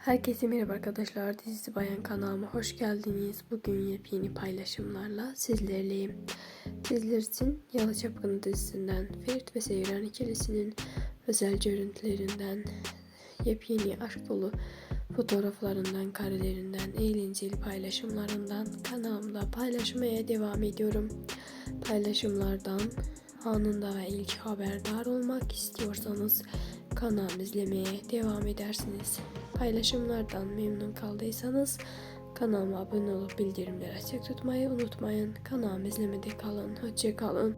Herkese merhaba arkadaşlar. Dizisi Bayan kanalıma hoş geldiniz. Bugün yepyeni paylaşımlarla sizlerleyim. Sizler için Yalı Çapkını dizisinden Ferit ve Seyran ikilisinin özel görüntülerinden, yepyeni aşk dolu fotoğraflarından, karelerinden, eğlenceli paylaşımlarından kanalımda paylaşmaya devam ediyorum. Paylaşımlardan anında ve ilk haberdar olmak istiyorsanız kanalımı izlemeye devam edersiniz. Paylaşımlardan memnun kaldıysanız kanalıma abone olup bildirimleri açık tutmayı unutmayın. Kanalımı izlemede kalın. Hoşça kalın.